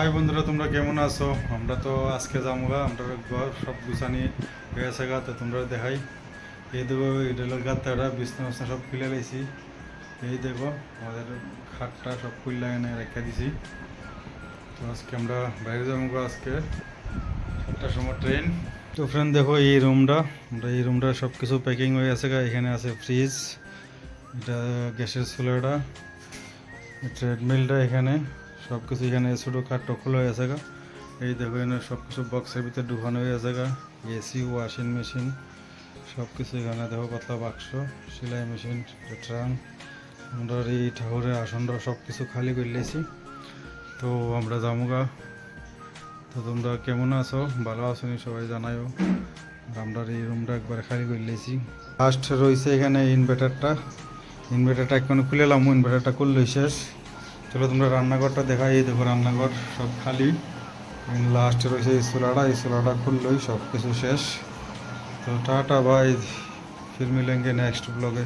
High বন্ধুরা, তোমরা কেমন আছো? আমরা তো আজকে যাব গা, আমরা ঘর সব গুছানি হয়ে গেছে গা, তো তোমরা দেখাই। এই দেখো রেলের গাত্তাটা বিছনা বিছনা সব খুলে লাইছি। এই দেখো, আমাদের খাটটা সব খুললা এনে রেখে দিছি। তো আজকে আমরা বাইরে যাব গা, আজকে। সাতটার সময় ট্রেন। তো ফ্রেন্ড দেখো, এই রুমটা আমরা এই রুমটা সব কিছু প্যাকিং হয়ে আছে গা, এখানে আছে ফ্রিজ এটা গ্যাসের চুলাটা ট্রেডমিলটা এখানে। সব কিছু এখানে ছোটো খাটো খোলা হয়ে আছে গা। এই দেখো এখানে সব কিছু বক্সের ভিতরে ঢুকানো হয়ে আছে গা। এসি ওয়াশিং মেশিন সব কিছু এখানে দেখো পাতলা বাক্স সেলাই মেশিন ট্রাঙ্ক আমরা এই ঠাকুরের আসনটা সব কিছু খালি করে লেছি তো আমরা যাব গা। তো তোমরা কেমন আছো? ভালো আছো নি? সবাই জানাইও। আমরা এই রুমটা একবার খালি করে লেছি ফার্স্ট রয়েছে এখানে ইনভার্টারটা ইনভার্টারটা এখন খুলে এলাম ইনভার্টারটা করলেই শেষ। চলো তোমরা রান্নাঘরটা দেখাই। এই দেখো রান্নাঘর সব খালি। লাস্টে রয়েছে এই সোলাটা। এই সোলাটা খুললেই সব কিছু শেষ। তো টাটা ভাই ফিল্মি মিলেঙ্গে নেক্সট ব্লগে